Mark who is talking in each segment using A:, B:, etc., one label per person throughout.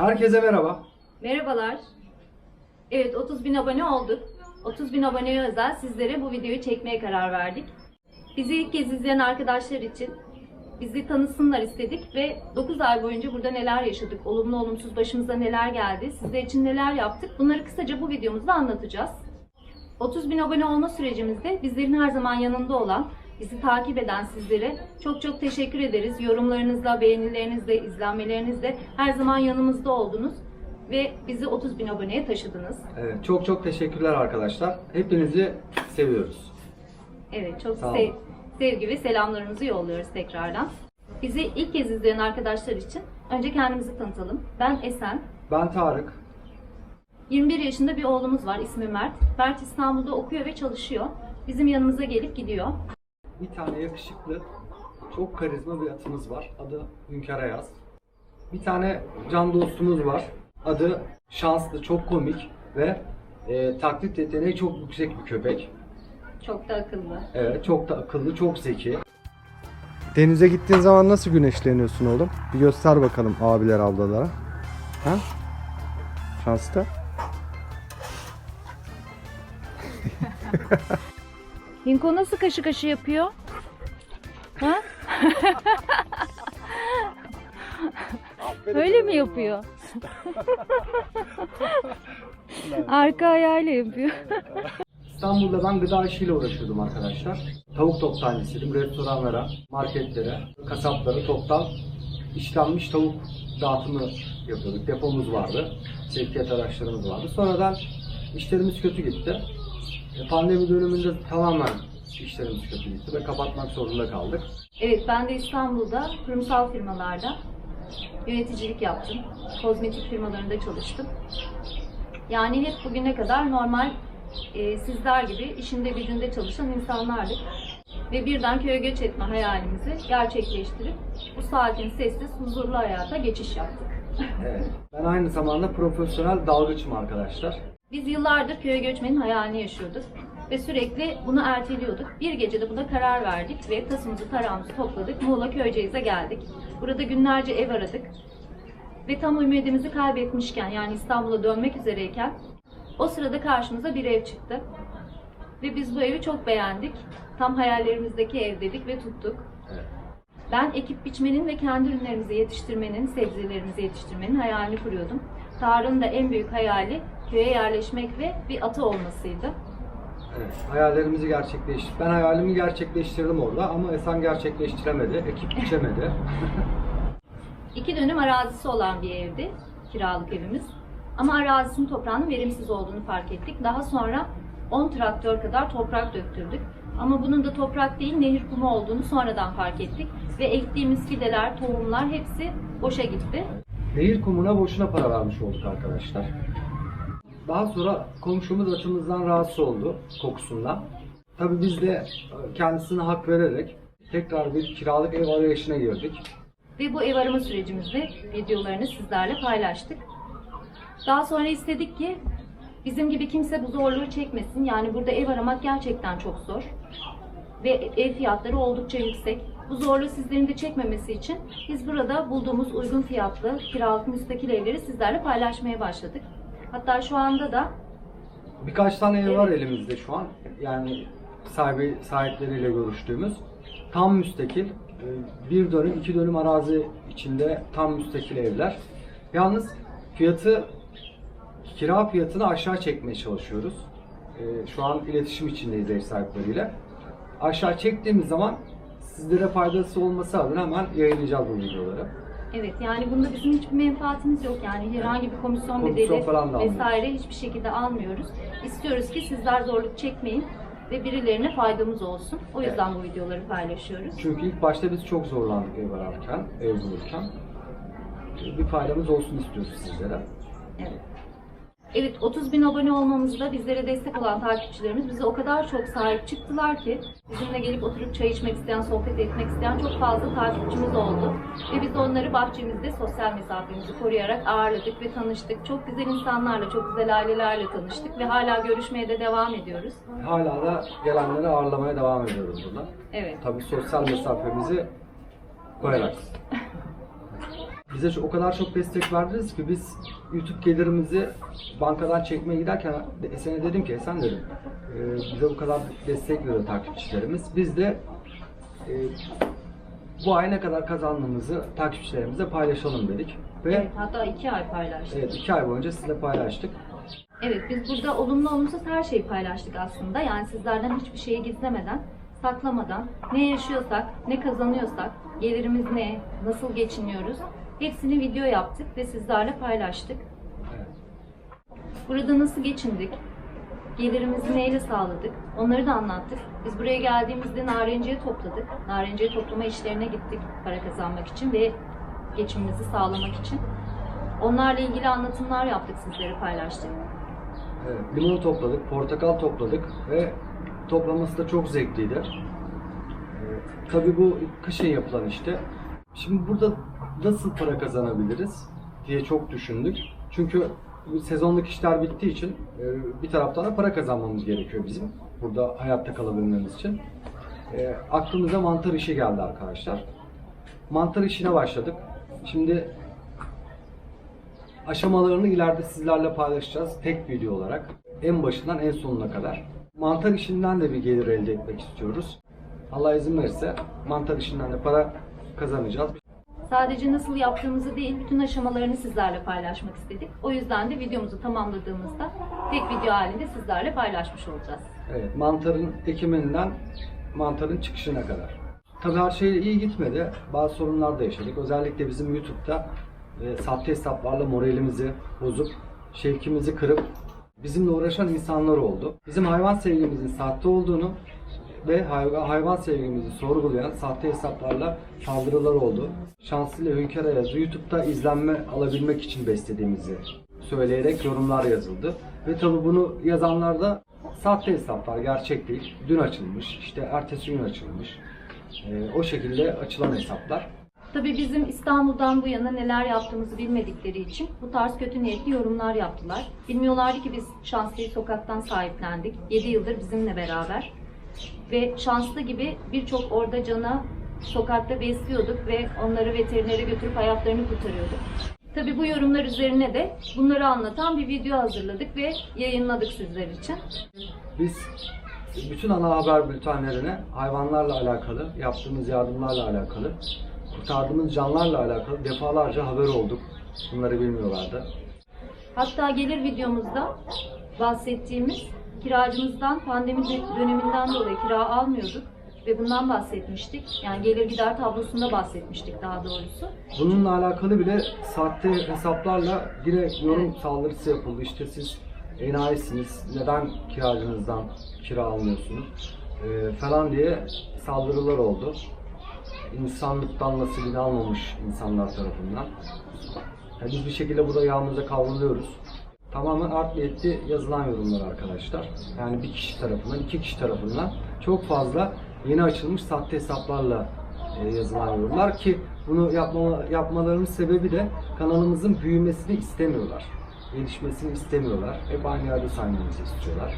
A: Herkese merhaba.
B: Merhabalar. Evet 30 bin abone olduk. 30 bin aboneye özel sizlere bu videoyu çekmeye karar verdik. Bizi ilk kez izleyen arkadaşlar için bizi tanısınlar istedik ve 9 ay boyunca burada neler yaşadık, olumlu olumsuz başımıza neler geldi, sizler için neler yaptık bunları kısaca bu videomuzda anlatacağız. 30 bin abone olma sürecimizde bizlerin her zaman yanında olan, bizi takip eden sizlere çok çok teşekkür ederiz. Yorumlarınızla, beğenilerinizle, izlenmelerinizle her zaman yanımızda oldunuz ve bizi 30 bin aboneye taşıdınız.
A: Evet, çok çok teşekkürler arkadaşlar. Hepinizi seviyoruz.
B: Evet, çok
A: Sağ olun.
B: sevgi ve selamlarımızı yolluyoruz tekrardan. Bizi ilk kez izleyen arkadaşlar için önce kendimizi tanıtalım. Ben Esen.
A: Ben Tarık.
B: 21 yaşında bir oğlumuz var, ismi Mert. Mert İstanbul'da okuyor ve çalışıyor. Bizim yanımıza gelip gidiyor.
A: Bir tane yakışıklı, çok karizma bir atımız var. Adı Hünkar Ayaz. Bir tane can dostumuz var. Adı Şanslı, çok komik ve e, taklit yeteneği çok yüksek bir köpek.
B: Çok da akıllı.
A: Evet, çok da akıllı, çok zeki.
C: Denize gittiğin zaman nasıl güneşleniyorsun oğlum? Bir göster bakalım abiler ablalara. Ha? Şanslı.
B: Hinko nasıl kaşı kaşı yapıyor? Ha? Öyle mi yapıyor? Arka ayağıyla yapıyor.
A: İstanbul'da ben gıda işiyle uğraşıyordum arkadaşlar. Tavuk toptancısıydım. Restoranlara, marketlere, kasaplara toptan işlenmiş tavuk dağıtımı yapıyorduk. Depomuz vardı. Sevkiyat araçlarımız vardı. Sonradan işlerimiz kötü gitti. E, Pandemi döneminde tamamen işlerimiz kötü gitti ve kapatmak zorunda kaldık.
B: Evet ben de İstanbul'da kurumsal firmalarda yöneticilik yaptım. Kozmetik firmalarında çalıştım. Yani hep bugüne kadar normal e, sizler gibi işinde gücünde çalışan insanlardık. Ve birden köye göç etme hayalimizi gerçekleştirip bu sakin, sessiz, huzurlu hayata geçiş yaptık.
A: Evet. Ben aynı zamanda profesyonel dalgıçım arkadaşlar.
B: Biz yıllardır köye göçmenin hayalini yaşıyorduk ve sürekli bunu erteliyorduk. Bir gecede buna karar verdik ve tasımızı tarağımızı topladık. Muğla Köyceğiz'e geldik. Burada günlerce ev aradık. Ve tam ümidimizi kaybetmişken yani İstanbul'a dönmek üzereyken o sırada karşımıza bir ev çıktı. Ve biz bu evi çok beğendik. Tam hayallerimizdeki ev dedik ve tuttuk.
A: Evet.
B: Ben ekip biçmenin ve kendi ürünlerimizi yetiştirmenin, sebzelerimizi yetiştirmenin hayalini kuruyordum. Tarık'ın da en büyük hayali köye yerleşmek ve bir atı olmasıydı.
A: Evet, hayallerimizi gerçekleştirdik. Ben hayalimi gerçekleştirdim orada ama Esen gerçekleştiremedi, ekip biçemedi.
B: İki dönüm arazisi olan bir evdi, kiralık evimiz. Ama arazisinin toprağının verimsiz olduğunu fark ettik. Daha sonra 10 traktör kadar toprak döktürdük. Ama bunun da toprak değil, nehir kumu olduğunu sonradan fark ettik. Ve ektiğimiz fideler, tohumlar hepsi boşa gitti.
A: Nehir kumuna boşuna para vermiş olduk arkadaşlar. Daha sonra komşumuz atımızdan rahatsız oldu kokusundan. Tabii biz de e, kendisine hak vererek tekrar bir kiralık ev arayışına girdik.
B: Ve bu ev arama sürecimizde videolarını sizlerle paylaştık. Daha sonra istedik ki bizim gibi kimse bu zorluğu çekmesin. Yani burada ev aramak gerçekten çok zor. Ve ev fiyatları oldukça yüksek. Bu zorluğu sizlerin de çekmemesi için biz burada bulduğumuz uygun fiyatlı kiralık müstakil evleri sizlerle paylaşmaya başladık. Hatta şu anda da
A: Birkaç tane ev var elimizde şu an. Yani sahibi sahipleriyle görüştüğümüz. Tam müstakil. e, Bir dönüm, iki dönüm arazi içinde tam müstakil evler. Yalnız fiyatı kira fiyatını aşağı çekmeye çalışıyoruz. E, Şu an iletişim içindeyiz ev sahipleriyle. Aşağı çektiğimiz zaman sizlere faydası olması adına hemen yayınlayacağız bu videoları.
B: Evet yani bunda bizim hiçbir menfaatimiz yok yani herhangi bir komisyon,
A: Komisyon
B: bedeli
A: falan da almıyoruz.
B: vesaire hiçbir şekilde almıyoruz. İstiyoruz ki sizler zorluk çekmeyin ve birilerine faydamız olsun. O yüzden bu videoları paylaşıyoruz.
A: Çünkü ilk başta biz çok zorlandık ev ararken, ev bulurken. Bir faydamız olsun istiyoruz sizlere.
B: Evet. Evet 30 bin abone olmamızda bizlere destek olan takipçilerimiz bize o kadar çok sahip çıktılar ki bizimle gelip oturup çay içmek isteyen, sohbet etmek isteyen çok fazla takipçimiz oldu. Ve biz onları bahçemizde sosyal mesafemizi koruyarak ağırladık ve tanıştık. Çok güzel insanlarla, çok güzel ailelerle tanıştık ve hala görüşmeye de devam ediyoruz.
A: Hala da gelenleri ağırlamaya devam ediyoruz burada.
B: Evet.
A: Tabii sosyal mesafemizi koyarak. bize o kadar çok destek verdiniz ki biz YouTube gelirimizi bankadan çekmeye giderken Esen'e dedim ki Esen dedim e, bize bu kadar destek veriyor takipçilerimiz. Biz de e, bu ay ne kadar kazandığımızı takipçilerimize paylaşalım dedik. Ve
B: Evet, hatta iki ay paylaştık.
A: evet, iki ay boyunca sizle paylaştık.
B: Evet biz burada olumlu olumsuz her şeyi paylaştık aslında. Yani sizlerden hiçbir şeyi gizlemeden, saklamadan, ne yaşıyorsak, ne kazanıyorsak, gelirimiz ne, nasıl geçiniyoruz hepsini video yaptık ve sizlerle paylaştık.
A: Evet.
B: Burada nasıl geçindik, gelirimizi neyle sağladık onları da anlattık. Biz buraya geldiğimizde narenciye topladık. Narenciye toplama işlerine gittik para kazanmak için ve geçimimizi sağlamak için. Onlarla ilgili anlatımlar yaptık, sizlere paylaştık.
A: Evet, limon topladık, portakal topladık ve toplaması da çok zevkliydi. Ee, tabii bu kışın yapılan işte. Şimdi burada nasıl para kazanabiliriz diye çok düşündük. Çünkü sezonluk işler bittiği için e, bir taraftan da para kazanmamız gerekiyor bizim. Burada hayatta kalabilmemiz için. E, aklımıza mantar işi geldi arkadaşlar. Mantar işine başladık. Şimdi aşamalarını ileride sizlerle paylaşacağız tek video olarak. En başından en sonuna kadar. Mantar işinden de bir gelir elde etmek istiyoruz. Allah izin verirse mantar işinden de para kazanacağız.
B: Sadece nasıl yaptığımızı değil, bütün aşamalarını sizlerle paylaşmak istedik. O yüzden de videomuzu tamamladığımızda tek video halinde sizlerle paylaşmış olacağız.
A: Evet, mantarın ekiminden mantarın çıkışına kadar. Tabii her şey iyi gitmedi. Bazı sorunlar da yaşadık. Özellikle bizim YouTube'da e, sahte hesaplarla moralimizi bozup, şevkimizi kırıp bizimle uğraşan insanlar oldu. Bizim hayvan sevgimizin sahte olduğunu ve hay- hayvan sevgimizi sorgulayan sahte hesaplarla saldırılar oldu. Şanslı ile Hünkar Ayaz'ı YouTube'da izlenme alabilmek için beslediğimizi söyleyerek yorumlar yazıldı. Ve tabi bunu yazanlar da sahte hesaplar, gerçek değil. Dün açılmış, işte ertesi gün açılmış. Ee, o şekilde açılan hesaplar.
B: Tabii bizim İstanbul'dan bu yana neler yaptığımızı bilmedikleri için bu tarz kötü niyetli yorumlar yaptılar. Bilmiyorlardı ki biz Şanslı'yı sokaktan sahiplendik. 7 yıldır bizimle beraber. Ve Şanslı gibi birçok orada cana sokakta besliyorduk ve onları veterinere götürüp hayatlarını kurtarıyorduk. Tabii bu yorumlar üzerine de bunları anlatan bir video hazırladık ve yayınladık sizler için.
A: Biz bütün ana haber bültenlerine hayvanlarla alakalı, yaptığımız yardımlarla alakalı, kurtardığımız canlarla alakalı defalarca haber olduk. Bunları bilmiyorlardı.
B: Hatta gelir videomuzda bahsettiğimiz kiracımızdan pandemi döneminden dolayı kira almıyorduk ve bundan bahsetmiştik. Yani gelir gider tablosunda bahsetmiştik daha doğrusu.
A: Bununla alakalı bile sahte hesaplarla direkt yorum saldırısı yapıldı. İşte siz enayisiniz, neden kiracınızdan kira almıyorsunuz Ee, falan diye saldırılar oldu. İnsanlıktan nasibini almamış insanlar tarafından. Yani biz bir şekilde burada yağımıza kavruluyoruz. Tamamen art niyetli yazılan yorumlar arkadaşlar. Yani bir kişi tarafından, iki kişi tarafından çok fazla yeni açılmış sahte hesaplarla e, yazılan yorumlar ki bunu yapma, yapmalarının sebebi de kanalımızın büyümesini istemiyorlar. Gelişmesini istemiyorlar. Hep aynı yerde saymamızı istiyorlar.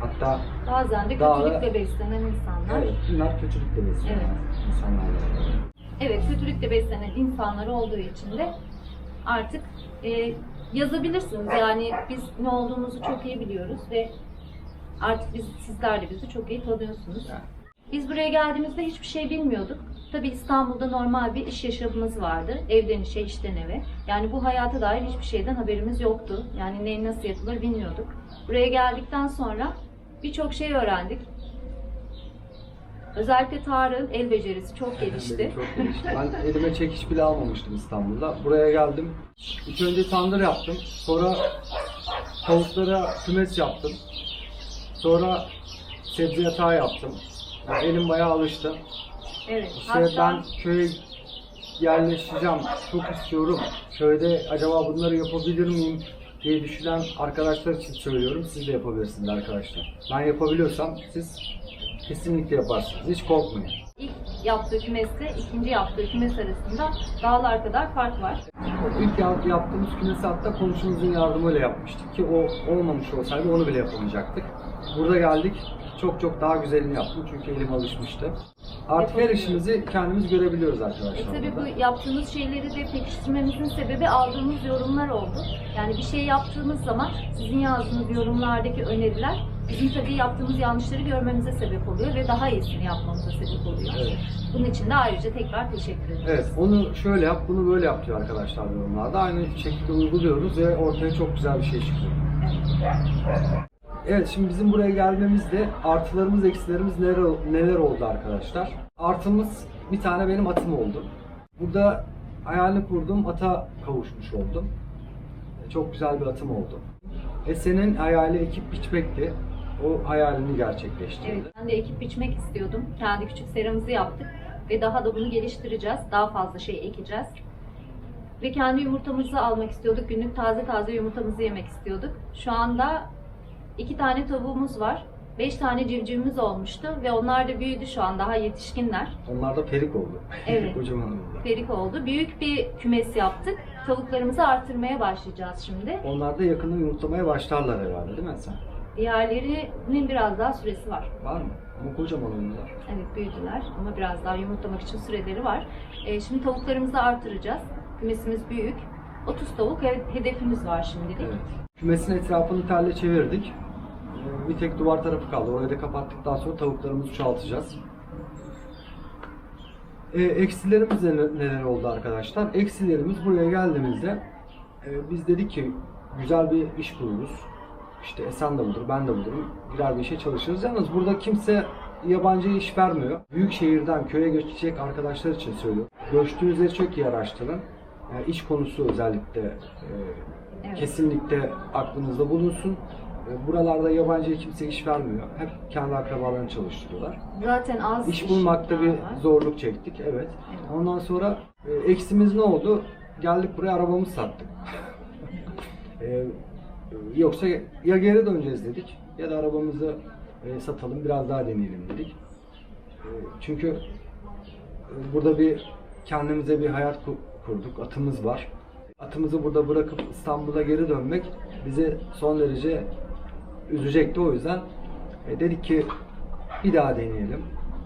A: Hatta
B: Bazen de
A: Daha da-
B: kötülükle beslenen insanlar.
A: evet, bunlar kötülükle beslenen
B: Evet.
A: insanlarla.
B: Evet, kötülükle beslenen insanlar olduğu için de artık e, yazabilirsiniz. Yani biz ne olduğumuzu çok iyi biliyoruz ve artık biz sizler de bizi çok iyi tanıyorsunuz. Biz buraya geldiğimizde hiçbir şey bilmiyorduk. Tabii İstanbul'da normal bir iş yaşamımız vardı. Evden işe, işten eve. Yani bu hayata dair hiçbir şeyden haberimiz yoktu. Yani neyin nasıl yapılır bilmiyorduk. Buraya geldikten sonra birçok şey öğrendik. Özellikle Tarık'ın el becerisi çok gelişti.
A: Çok gelişti. Ben elime çekiş bile almamıştım İstanbul'da. Buraya geldim. İlk önce tandır yaptım. Sonra tavuklara kümes yaptım. Sonra sebze yatağı yaptım. Yani elim bayağı alıştı.
B: Evet.
A: İşte
B: hatta
A: ben köye yerleşeceğim. Çok istiyorum. Köyde acaba bunları yapabilir miyim diye düşünen arkadaşlar için söylüyorum. Siz de yapabilirsiniz arkadaşlar. Ben yapabiliyorsam siz kesinlikle yaparsınız. Hiç korkmayın.
B: ilk yaptığı kümesle ikinci yaptığı kümes arasında dağlar kadar fark var.
A: İlk yap- yaptığımız kümesi hatta komşumuzun yardımıyla yapmıştık ki o olmamış olsaydı onu bile yapamayacaktık. Burada geldik, çok çok daha güzelini yaptım çünkü elim alışmıştı. Artık her işimizi kendimiz görebiliyoruz
B: E
A: arkadaşlar.
B: tabii
A: burada.
B: bu yaptığımız şeyleri de pekiştirmemizin sebebi aldığımız yorumlar oldu. Yani bir şey yaptığımız zaman sizin yazdığınız yorumlardaki öneriler bizim tabii yaptığımız yanlışları görmemize sebep oluyor ve daha iyisini yapmamıza sebep oluyor.
A: Evet.
B: Bunun için de ayrıca tekrar teşekkür ederim.
A: Evet, onu şöyle yap, bunu böyle yap diyor arkadaşlar yorumlarda. Aynı şekilde uyguluyoruz ve ortaya çok güzel bir şey çıkıyor. Evet, şimdi bizim buraya gelmemizde artılarımız, eksilerimiz neler, neler oldu arkadaşlar? Artımız bir tane benim atım oldu. Burada hayalini kurduğum ata kavuşmuş oldum. Çok güzel bir atım oldu. E senin hayali ekip biçmekti. O hayalini gerçekleştirdi.
B: Evet, ben de ekip biçmek istiyordum. Kendi küçük seramızı yaptık ve daha da bunu geliştireceğiz. Daha fazla şey ekeceğiz. Ve kendi yumurtamızı almak istiyorduk. Günlük taze taze yumurtamızı yemek istiyorduk. Şu anda iki tane tavuğumuz var. Beş tane civcivimiz olmuştu ve onlar da büyüdü şu an daha yetişkinler.
A: Onlar da perik oldu.
B: Evet.
A: Kocaman oldu.
B: Ferik oldu. Büyük bir kümes yaptık. Tavuklarımızı artırmaya başlayacağız şimdi.
A: Onlar da yakında yumurtlamaya başlarlar herhalde değil mi sen?
B: Diğerlerinin biraz daha süresi var.
A: Var mı? Ama kocaman oldular.
B: Evet büyüdüler ama biraz daha yumurtlamak için süreleri var. Ee, şimdi tavuklarımızı artıracağız. Kümesimiz büyük. 30 tavuk he- hedefimiz var şimdilik.
A: Evet. Kümesin etrafını telle çevirdik. Bir tek duvar tarafı kaldı. Orayı da kapattıktan sonra tavuklarımızı çoğaltacağız. Ee, eksilerimiz neler, neler oldu arkadaşlar? Eksilerimiz buraya geldiğimizde e, biz dedik ki güzel bir iş kururuz. İşte Esen de budur, ben de budurum. Birer bir işe çalışırız. Yalnız burada kimse yabancı iş vermiyor. Büyük şehirden köye göçecek arkadaşlar için söylüyorum. Göçtüğünüz yeri çok iyi araştırın. Yani iş konusu özellikle e,
B: Evet.
A: kesinlikle aklınızda bulunsun. E, Buralarda yabancı kimse iş vermiyor. Hep kendi akrabalarını çalıştırıyorlar.
B: Zaten az
A: İş bulmakta bir
B: var.
A: zorluk çektik, evet. Ondan sonra e, eksimiz ne oldu? Geldik buraya arabamızı sattık. E, yoksa ya geri döneceğiz dedik ya da arabamızı e, satalım biraz daha deneyelim dedik. E, çünkü e, burada bir kendimize bir hayat ku- kurduk, atımız var. Atımızı burada bırakıp İstanbul'a geri dönmek bizi son derece üzecekti o yüzden e, dedik ki bir daha deneyelim.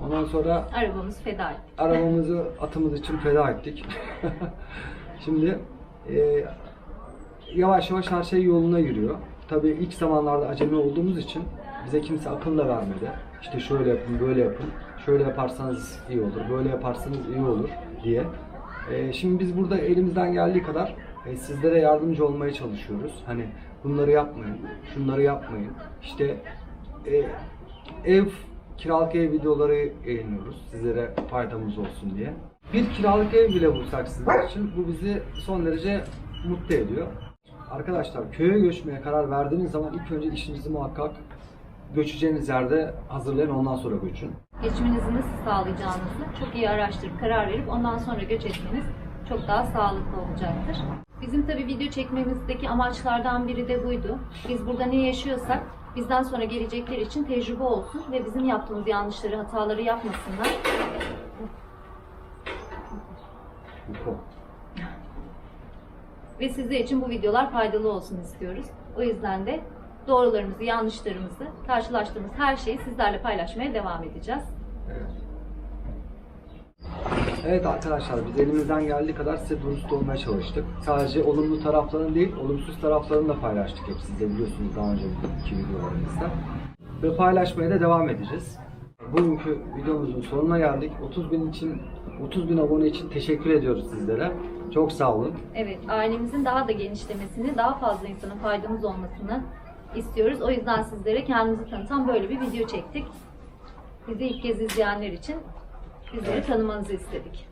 A: Ondan sonra
B: Arabamızı feda ettik.
A: arabamızı atımız için feda ettik. Şimdi e, yavaş yavaş her şey yoluna giriyor. Tabii ilk zamanlarda acemi olduğumuz için bize kimse akıl da vermedi. İşte şöyle yapın, böyle yapın. Şöyle yaparsanız iyi olur, böyle yaparsanız iyi olur diye. E, şimdi biz burada elimizden geldiği kadar e, sizlere yardımcı olmaya çalışıyoruz. Hani bunları yapmayın, şunları yapmayın. İşte e, ev kiralık ev videoları yayınlıyoruz sizlere faydamız olsun diye. Bir kiralık ev bile bulsak sizler için bu bizi son derece mutlu ediyor. Arkadaşlar köye göçmeye karar verdiğiniz zaman ilk önce işinizi muhakkak göçeceğiniz yerde hazırlayın ondan sonra göçün.
B: Geçiminizi nasıl sağlayacağınızı çok iyi araştırıp karar verip ondan sonra göç etmeniz çok daha sağlıklı olacaktır. Bizim tabii video çekmemizdeki amaçlardan biri de buydu. Biz burada ne yaşıyorsak bizden sonra gelecekler için tecrübe olsun ve bizim yaptığımız yanlışları, hataları yapmasınlar. Ve sizler için bu videolar faydalı olsun istiyoruz. O yüzden de doğrularımızı, yanlışlarımızı, karşılaştığımız her şeyi sizlerle paylaşmaya devam edeceğiz.
A: Evet. Evet arkadaşlar biz elimizden geldiği kadar size dürüst olmaya çalıştık. Sadece olumlu taraflarını değil, olumsuz taraflarını da paylaştık hep siz de biliyorsunuz daha önceki videolarımızda. Ve paylaşmaya da devam edeceğiz. Bugünkü videomuzun sonuna geldik. 30 bin için 30 bin abone için teşekkür ediyoruz sizlere. Çok sağ olun.
B: Evet, ailemizin daha da genişlemesini, daha fazla insana faydamız olmasını istiyoruz. O yüzden sizlere kendimizi tanıtan böyle bir video çektik. Bizi ilk kez izleyenler için bizleri
A: Evet.
B: tanımanızı istedik.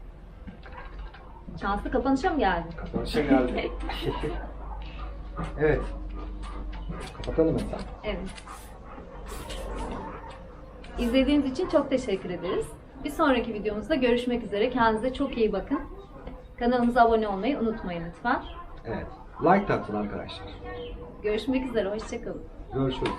B: Şanslı kapanışa mı geldin?
A: Kapanışa geldik. evet. Kapatalım mesela.
B: Evet. İzlediğiniz için çok teşekkür ederiz. Bir sonraki videomuzda görüşmek üzere. Kendinize çok iyi bakın. Kanalımıza abone olmayı unutmayın lütfen.
A: Evet. Like atın arkadaşlar.
B: Görüşmek üzere, hoşçakalın.
A: Görüşürüz.